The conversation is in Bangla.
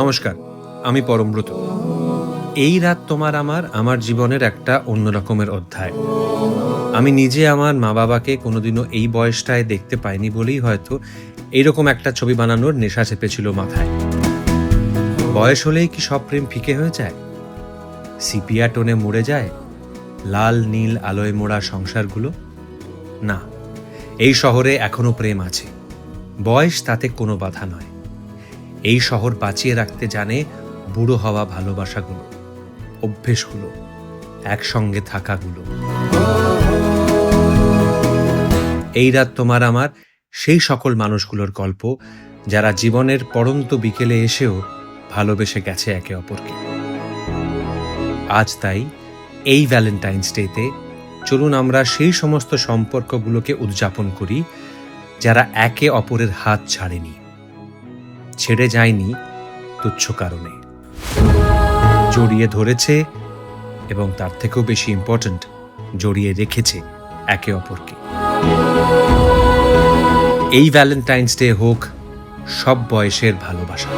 নমস্কার, আমি পরমব্রত এই রাত তোমার আমার আমার জীবনের একটা অন্য রকমের অধ্যায়। আমি নিজে আমার মা বাবাকে কোনোদিনও এই বয়সটায় দেখতে পাইনি বলেই হয়তো এইরকম একটা ছবি বানানোর নেশা চেপেছিল মাথায়। বয়স হলেই কি সব প্রেম ফিকে হয়ে যায়? সিপিয়া টোনে মরে যায়? লাল, নীল, আলোয় মোড়া সংসারগুলো? না, এই শহরে এখনও প্রেম আছে। বয়স তাতে কোনো বাধা নয়। এই শহর বাঁচিয়ে রাখতে জানে বুড়ো হওয়া ভালোবাসাগুলো, অভ্যেসগুলো, একসঙ্গে থাকাগুলো। এই রাত তোমার আমার সেই সকল মানুষগুলোর গল্প, যারা জীবনের পড়ন্ত বিকেলে এসেও ভালোবেসে গেছে একে অপরকে। আজ তাই এই ভ্যালেন্টাইন্স ডেতে চলুন আমরা সেই সমস্ত সম্পর্কগুলোকে উদযাপন করি, যারা একে অপরের হাত ছাড়েনি। ছেড়ে যায়নি তুচ্ছ কারণে। জড়িয়ে ধরেছে এবং তার থেকেও বেশি ইম্পর্ট্যান্ট জড়িয়ে রেখেছে একে অপরকে। এই ভ্যালেন্টাইন্স ডে হোক, সব বয়সের ভালোবাসা।